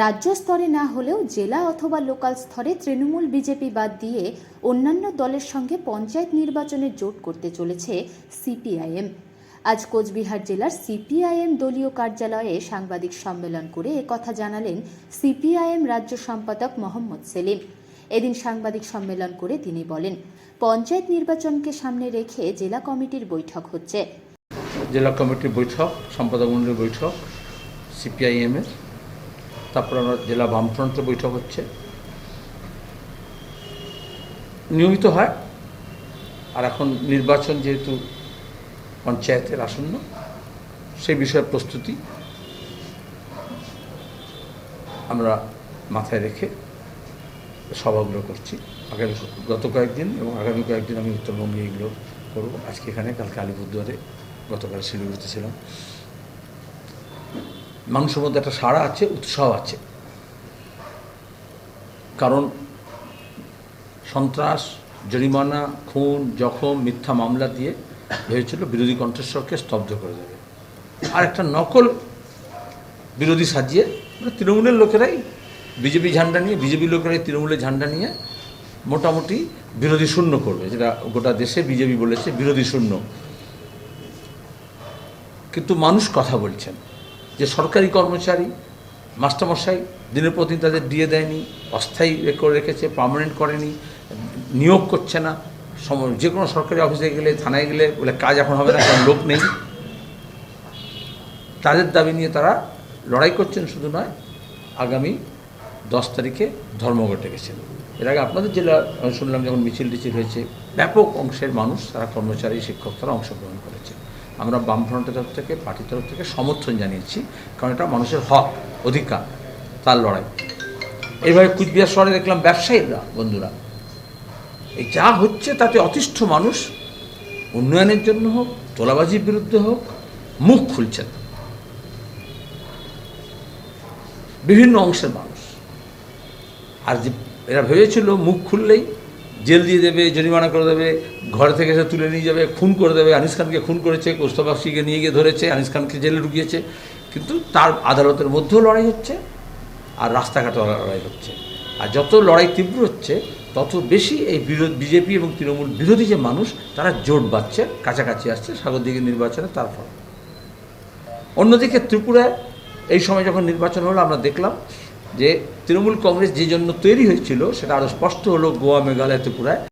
রাজ্য স্তরে না হলেও জেলা অথবা লোকাল স্তরে তৃণমূল বিজেপি বাদ দিয়ে অন্যান্য দলের সঙ্গে পঞ্চায়েত নির্বাচনে জোট করতে চলেছে সিপিআইএম। আজ কোচবিহার জেলার সিপিআইএম দলীয় কার্যালয়ে সাংবাদিক সম্মেলন করে একথা জানালেন সিপিআইএম রাজ্য সম্পাদক মোহাম্মদ সেলিম। এদিন সাংবাদিক সম্মেলন করে তিনি বলেন, পঞ্চায়েত নির্বাচনকে সামনে রেখে জেলা কমিটির বৈঠক হচ্ছে। জেলা কমিটির বৈঠক, সম্পাদক মন্ডলীর বৈঠক, সিপিআইএমের। তারপর আমরা জেলা বামফ্রন্টের বৈঠক হচ্ছে। নিয়মিত হয়। আর এখন নির্বাচন যেহেতু পঞ্চায়েতের আসন্ন, সেই বিষয়ে প্রস্তুতি আমরা মাথায় রেখে সভাগুলো করছি। আগামী গত কয়েকদিন এবং আগামী কয়েকদিন আমি উত্তরবঙ্গে এগুলো করব। আজকে এখানে, কালকে আলিপুরদুয়ারে গতকাল শিলিগুড়িতে ছিলাম। মানুষের মধ্যে একটা সাড়া আছে, উৎসাহ আছে। কারণ সন্ত্রাস, জরিমানা, খুন, জখম, মিথ্যা মামলা দিয়ে ভেবেছিল বিরোধী কণ্ঠস্বরকে স্তব্ধ করে দেবে। আর একটা নকল বিরোধী সাজিয়ে মানে তৃণমূলের লোকেরাই, বিজেপি ঝান্ডা নিয়ে, বিজেপি লোকেরাই তৃণমূলের ঝান্ডা নিয়ে মোটামুটি বিরোধী শূন্য করবে। যেটা গোটা দেশে বিজেপি বলেছে, বিরোধী শূন্য। কিন্তু মানুষ কথা বলছেন। যে সরকারি কর্মচারী, মাস্টারমশাই দিনের প্রতি তাদের দিয়ে দেয়নি, অস্থায়ী এ করে রেখেছে পার্মানেন্ট করেনি, নিয়োগ করছে না। যে কোনো সরকারি অফিসে গেলে, থানায় গেলে, বলে কাজ এখন হবে না, কারণ লোক নেই। তাদের দাবি নিয়ে তারা লড়াই করছেন, শুধু নয়, আগামী দশ তারিখে ধর্মঘটে গেছেন। এর আগে আপনাদের জেলা শুনলাম যখন মিছিল টিছিল হয়েছে, ব্যাপক অংশের মানুষ, তারা কর্মচারী, শিক্ষক, তারা অংশগ্রহণ করেছে। আমরা বামফ্রন্টের তরফ থেকে, পার্টির তরফ থেকে সমর্থন জানিয়েছি, কারণ এটা মানুষের হক, অধিকার, তার লড়াই। এইভাবে কুচবিহার শহরে দেখলাম ব্যবসায়ীরা, বন্ধুরা, এই যা হচ্ছে তাতে অতিষ্ঠ মানুষ, উন্নয়নের জন্য হোক, তোলাবাজির বিরুদ্ধে হোক, মুখ খুলছেন বিভিন্ন অংশের মানুষ। আর যে এরা ভেবেছিল মুখ খুললেই জেল দিয়ে দেবে, জরিমানা করে দেবে, ঘর থেকে এসে তুলে নিয়ে যাবে, খুন করে দেবে। আনিস খানকে খুন করেছে কোস্তবাসীকে নিয়ে গিয়ে ধরেছে, আনিস খানকে জেলে ঢুকিয়েছে। কিন্তু তার আদালতের মধ্যেও লড়াই হচ্ছে আর রাস্তাঘাটে লড়াই হচ্ছে। আর যত লড়াই তীব্র হচ্ছে, তত বেশি এই বিরোধ, বিজেপি এবং তৃণমূল বিরোধী যে মানুষ, তারা জোট বাঁধছে, কাছাকাছি আসছে স্বাগতিকের নির্বাচনে তার ফল। অন্যদিকে ত্রিপুরায় এই সময় যখন নির্বাচন হলো, আমরা দেখলাম যে তৃণমূল কংগ্রেস যে জন্য তৈরি হয়েছিল সেটা আরও স্পষ্ট হলো গোয়া মেঘালয় ত্রিপুরায়।